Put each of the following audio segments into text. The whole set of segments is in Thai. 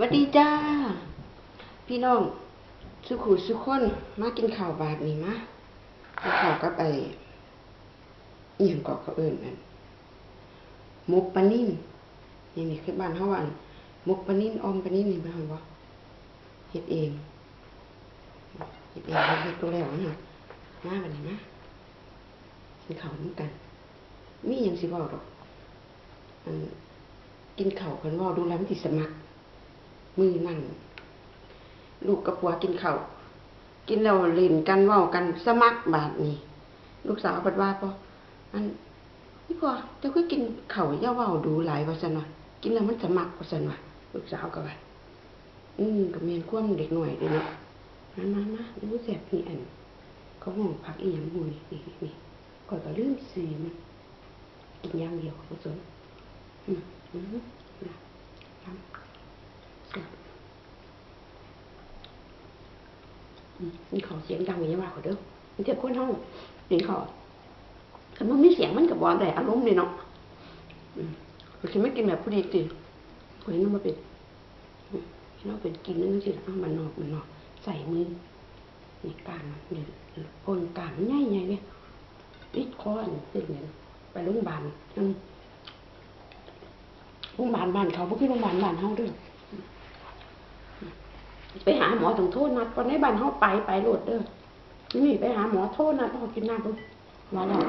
สวัสดีจ้า พี่น้อง สุขุสุขคนมากินข้าวบาทนี่มากินข้าวกับไอ้อีหยังเกาะเขาเอิ่นนั่นหมกปนิ่มนี่นี่คือบ้านเฮาวันหมกปนิ่มอมปนิ่มนี่บ้านบ่เฮ็ดเองเฮ็ดเองเฮ็ดตัวแล้วนะมาบัดนี้มากินข้าวเหมือนกัน มีหยังสิเว้าดอกอันกินข้าวกันว้าดูแล้วมันสิสมัคร มือนั่นลูกกับผัวกินข้าวกินแล้วเล่นกันเว้ากันสมัครบาดนี้ลูกสาวเปิดว่าปออันพี่พ่อจ้าคือกินเข้าย่าเว้าดูหลายว่าซั่นว่ากินแล้วมันสมัครว่าซั่นว่าลูกสาวก็ว่าอืมก็แม่นความเด็กหน่อยเด้เนาะมามามาดูแซ่บนี่อันเขาห้องพักอีหยังหมู่นี่นี่นี่ก่อยก็ลืมซื้อมันกินย่างเดียวบ่สนอืมอืมนะทำ มีขอเสียงดังอย่างนี้ว่าขาเด้อมันเทียบคนห้องเสียงขอแต่มันไม่เสียงมันกับบอลแต่อารมณ์เลยเนาะเราคิดไม่กินแบบผู้ดีติคนนี้มาเป็นอืมที่เราเป็นกินนึงสิเอามันนอกมันนอกใส่มือนี่กลางมันเนี่ยคนกลางง่ายไงเนี่ยปิดคออันเป็นเนี่ยไปโรงพยาบาลอืมโรงพยาบาลบ้านเขาพวกที่โรงพยาบาลบ้านเฮาด้วย ไปหาหมอต้องโทษนัดก่อนในบ้านเฮาไปไปโหลดเด้อนี่ไปหาหมอโทษนัดพอกินน้ำปุ๊บมาแล้ว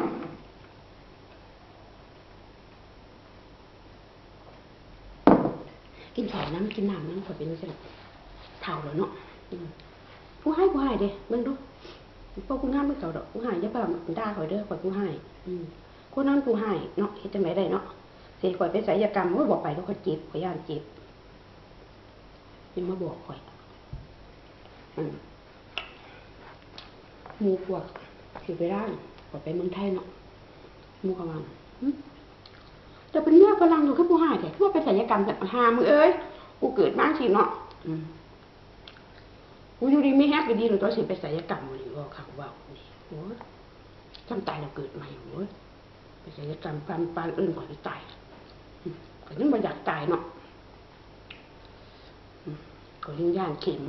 กินข้าวน้ำกินน้ำน้ำขอเป็นจังซี่เท่าแล้วเนาะผู้ให้ผู้ให้เด้เบิ่งดูพวกผู้งามไม่เขาดอกผู้ให้อย่าไปด่าเขาเด้อข่อยผู้ให้อืมคนนั้นผู้ให้เนาะเฮ็ดจังไดได้เนาะเสิข่อยไปศัลยกรรมโอ้ยบอกไปแล้วเขาเจ็บข่อยย่านเจ็บยังมาบอกข่อย มหมูพวกสิไปร้านก็ไปเมืองไทยเนาะหมูกำลังหึจะเป็นเนื้อฝรั่งอยู่คือผู้หายแต่ทั่วไปศัลยกรรมแบบหามือเอ้ยกูเกิดมาสิเนาะอืมกูอยู่ดีไม่แฮปปี้ดีเลยตัวสิไปศัลยกรรมมันนี่ว่าเขาว่านี่โอ้ยจำตายเราเกิดใหม่โอ้ยไปศัลยกรรมปานปานอื่นก่อนจะตายอืมก็ยังไม่อยากตายเนาะก็ยังย่านเข็ม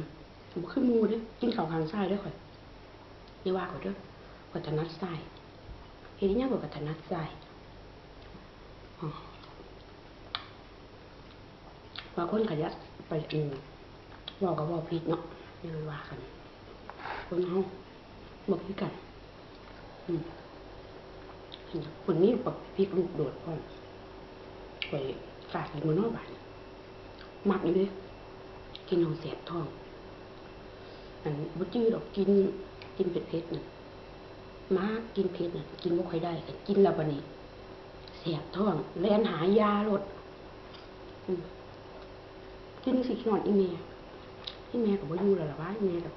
ผมขึ้นมูเด้อกินเขาวทางซ้ายด้วยข่อยนี่ว่าข่อยด้อข่อยถนัดซ้ายเฮ็ดอีหยังข่อยก็ถนัดซ้ายอ๋อบาคนก็ยัดไปอืมเว้าก็เว้าผิดเนาะอย่าไปว่ากัน คนเฮาบ่คือกันอืมคนนี้ปักพิกลูกโดดพร้อมข่อยฝากอยู่มือนอกบ้านมักอยู่เด้กินเอาเสียบท้อง อันบ่จื้อดอกกิน กินเผ็ดเผ็ดๆน่ะมากินเผ็ดน่ะ กินบ่ค่อยได้ก็กินแล้วบันี้เสียบท้องแล่นหายาลดอืมกินสิขนอนอีแม่อีแม่ก็บ่อยู่แล้วล่ะวะอีแม่ก็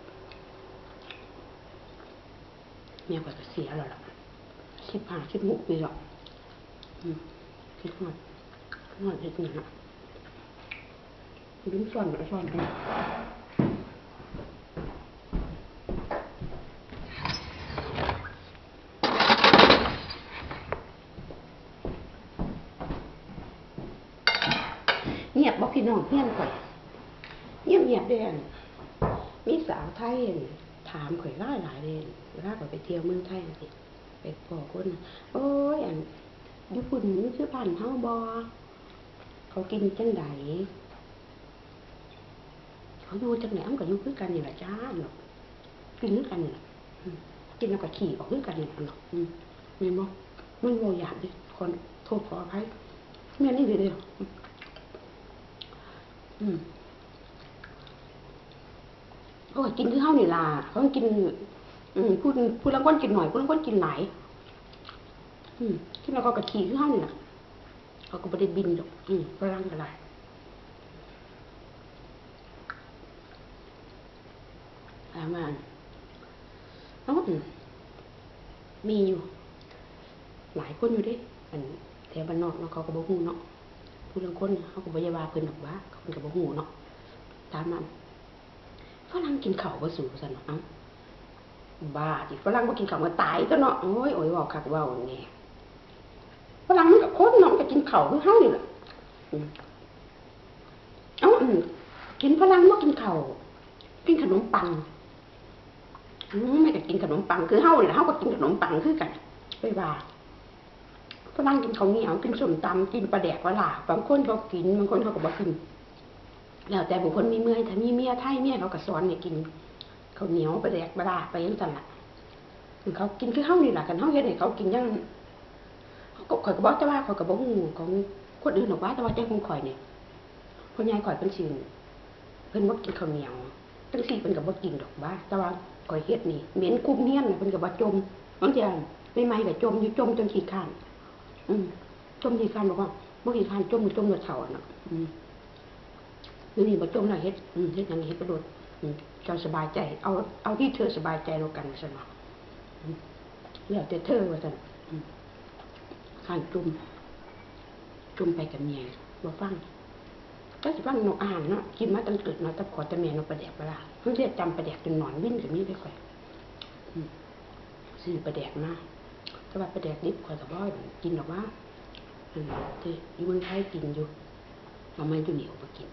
แม่ก็จะเสียแล้วล่ะสิบห้าสิบหกปีแล้วอืมคิดฮอดคิดฮอดเฮ็ดหยังอะลิ้นซ่อนก็ซ่อนไป เงียบบอกพี่น้องเฮียนข่อยเงียบเงียบเด่นมีสาวไทยเห็นถามข่อยหลายหลายเด่นเวลาข่อยไปเที่ยวเมืองไทยสิไปพอคนน่ะโอ้ยอันญี่ปุ่นนี่คือบ้านเฮาบ่เขากินจังไดเขาอยู่จังไหนมันก็อยู่คือกันนี่แหละจ้าเนาะกินคือกันนี่ล่ะกินแล้วก็ขี่ออกคือกันนี่เนาะมแม่นบ่มันบ่อยากดิคนโทษขออภัยแม่นนี่เด้อ อืมเขาก็กินคือเฮานี่ล่ะเขากิน อืมพูดพูดแล้วคนกินหน่อยพูดแล้วคนกินหลายอืมกินแล้วเขาก็ขี่คือเฮานี่ล่ะเขาก็บ่ได้บินดอกอืมฝรั่งก็ได้ถามว่าเอ้าอืมมีอยู่ หลายคนอยู่ด้อันแถวบ้านนอกเนาะเขาก็บ่ฮู้เนาะ ผู้ลางคนเขาก็บ่ได้ว่าเพิ่นดอกว่าเขาเพิ่นก็บ่ฮู้เนาะตามนั้นฝรั่งกินข้าวบ่สูซั่นเนาะเอ้าบ้าจิฝรั่งบ่กินข้าวมันตายซะเนาะโอ้ยโอ้ยว้าคักว้าแหน่ฝรั่งมันก็คนเนาะก็กินข้าวคือเฮานี่ล่ะอืมเอ้าอืมเห็นฝรั่งมากินข้าวกินขนมปังอืมไม่ก็กินขนมปังคือเฮาแหละเฮาก็กินขนมปังคือกันไปว่า ฝรั่งกินข้าวเหนียวกินส้มตำกินปลาแดกปลาหลาบางคนเขากินบางคนเขาก็บ่กิน แล้วแต่บุคคลมีเมื่อยถ้ามีเมียไทยเมียเขาก็สอนให้กินข้าวเหนียวปลาแดกปลาหลาไปยังสั่นละเขากินคือเฮานี่ล่ะกันเฮาวเฮ็ดให้เขากินยังเขาก็ข่อยก็บอกแต่ว่าข่อยก็บ่ฮู้ของคนอื่นหรอกว่าแต่ว่าใจของข่อยเนี่ยพ่อใหญ่ข่อยเพิ่นสิเพิ่นบ่กินข้าวเหนียวจังซี่เพิ่นก็บ่กินดอกว่าแต่ว่าข่อยเฮ็ดนี่เหม็นกุ้มเฮียนน่ะเพิ่นก็บ่จมบางเทื่อใหม่ๆก็จมอยู่จมจนขี้ข้าน อืมจมขี้ข้านบอกว่าบ่ขี้ข้านจมจมจนเฒ่าอะนะอืมนี่นี่บ่จมแล้วเฮ็ดอืมเฮ็ดอย่างนี้เฮ็ดประโดดเจ้าสบายใจ เอาเอาที่เธอสบายใจแล้วกันซั่นว่าอืมแล้วแต่เธอว่าซั่นอืมข้านจุ่มจุ่มไปกับเมียบ่ฟังก็สิฟังหนกอ่านเนาะกินมาตั้งเกิดมาะตั้งขอต่แม่นกประแดกปลาเพิ่นเรียกจำประแดกจนหนอนวิ่นกับนี้ได้ค่อยอืมซื้อประแดกมา แต่ว่าประแดกดิบข่อยก็บ่กินหรอกว่าอืมที่อยู่เมืองไทยกินอยู่เอามาอยู่เหนียวบ่กิน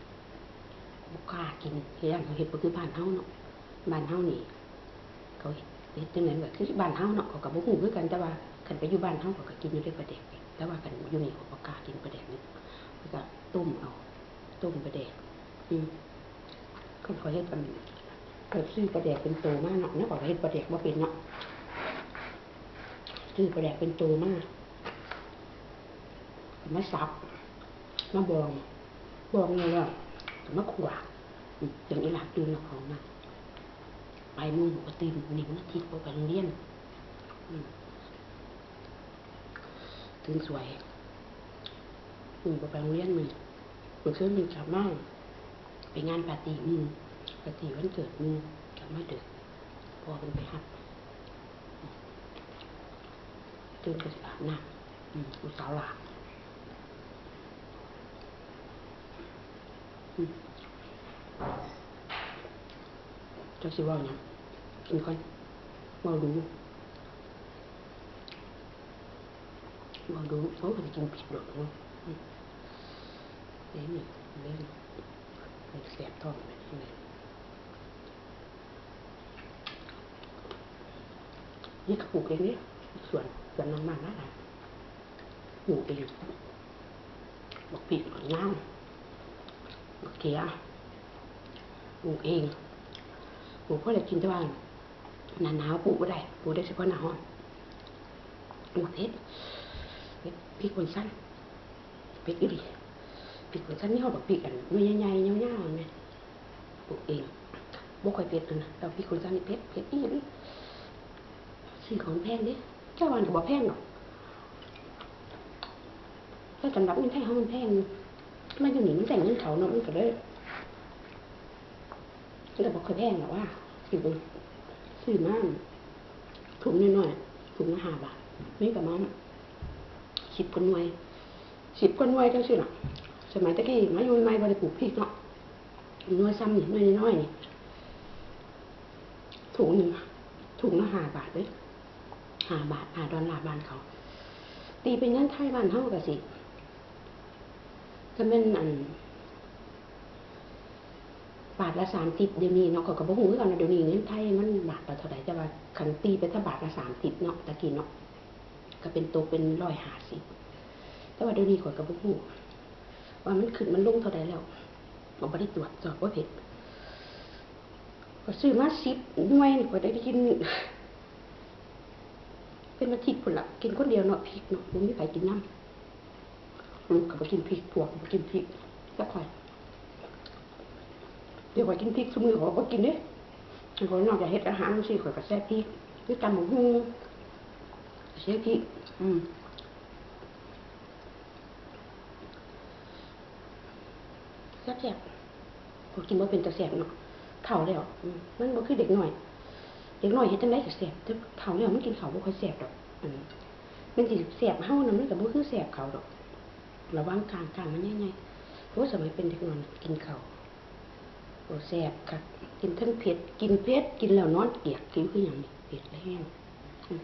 บุกล้ากินเฮ็ดเขาเฮ็ดบ่คือบ้านเฮาเนาะบ้านเฮานี่เขาเฮ็ดจังได๋แบบคือบ้านเฮาเนาะเขาก็บ่ฮู้คือกันแต่ว่าคันไปอยู่บ้านเฮาเขาก็กินอยู่ด้ปลาแดกแต่ว่าคันอยู่เหนี่เขาบ่กล้ากินปลาแดกนี่เขาก็ต้มเอาต้มปลาแดกอืมคนเขาเฮ็ดกันเกิดซื้อปลาแดกเป็นโตมากเนาะเนี่ยเขาก็เฮ็ดปลาแดกบ่เป็นเนาะ ซื้อปลาแดกเป็นโตมากมาสับมาบอง บองเลยอะมะขวาอืมอย่างนี้หลักตื่นหลักของมาไปมุ่งปกติหนิวนาทีไปโรงเรียนตื่นสวยอืมไปโรงเรียนมึงมึงคืนมึงกลับมาไปงานปาร์ตี้มึงปาร์ตี้วันเกิดมึงกลับมาดึกพอมันไปหับอืม ตื่นก็สิอาบน้ำอืมลูกสาวหลานอืมเจ้าสิเว่าหยังกินก่ อนเว่าดูเว่าดูเขาก็จะกินผิดหรอกเนาะอืมเดี๋ยวนี่เล่นมันแสบท้องไปที่ไหนนี่เขาปลูกเองเนี่ยส่วนส่วนน้ำมันนะปลูกเองบอกผิดบอกน้ำบอกเกียปลูกเองปลูกเพราะอะไรกินแต่ว่าหนาหนาวปลูกไม่ได้ปลูกได้เฉพาะหน้าร้อนปลูกเพชรเพชรพริกคนสั้นเพชรอีหลีพริกคนสั้นนี่เขาบอกพริกอันไม่ใหญ่ๆยาวๆเนี่ยปลูกเองบ่ค่อยเผ็ดเลยนะแต่พริกคนสั้นนี่เผ็ดเผ็ดอีหลีซื้อของแพงดิเจ้าวันก็บอกแพงหรอกถ้าสำหรับเงินไทยเขามันแพงมันอยู่หนีมันแต่งเงินเขาเนาะมันก็เลยแล้วบอกเคยแพงหรอว่าซื้อไปซื้อมากถุงน้อยๆถุงละห้าบาทไม่กับมันสิบกว่าหน่วยสิบกว่าหน่วยจังสิล่ะสมัยตะกี้มาอยู่ใหม่บ่ได้ปลูกพริกเนาะน่วยซ้ำนี่น่วยน้อยนี่ถุงหนึ่งถุงละห้าบาทเลย หาบาทหาดอลลาร์บ้านเขา ตีเป็นเงินไทยบ้านเฮาก็สิก็เป็นอันบาทละสามสิบเดี๋ยวนี้เนาะเขาก็บอกหูกันนะเดี๋ยวนี้เงินไทยมันบาทละเท่าไหร่แต่ว่าขันตีไปถ้าบาทละสามสิบเนาะตะกี้เนาะก็เป็นตัวเป็นร้อยห้าสิบแต่ว่าเดี๋ยวนี้ข่อยก็บอกหูว่ามันขึ้นมันลงเท่าไหร่แล้วผมไม่ได้ตรวจสอบว่าเผ็ดก็ซื้อมาสิบหน่วยนี่ก็ได้กิน เป็นมาทิพย์พุ่นละกินคนเดียวเนาะพริกเนาะมันไม่ใครกินน้ำอืมก็ไปกินพริกพวกกินพริกสักค่อยเดี๋ยวข่อยกินพริกสมือขอยก็กินเด้ข่อยนอกจากเฮ็ดอาหารสิข่อยก็แซ่บพริกคือตำหมูฮูแซ่บพริก อืมแซ่บแซ่บข่อยกินบ่เป็นตาแซ่บเนาะเฒ่าแล้วอืมมันบ่คือเด็กหน้อย เด็กน้อยเฮ็ดจังไดก็แสบแต่เฒ่าแล้วมันกินเขาบ่ค่อยแสบดอกอันมันสิแสบเฮานํมันก็บ่คือแสบเขาดอก ระวังกลางกลางมันใหญ่ๆเพราะสมัยเป็นเด็กน้อยกินเขาโอ้แสบค่ะกินทั้งเผ็ดกินเผ็ดกินแล้วนอนเกียกกินคืออย่างนี้เผ็ดแห้งอืม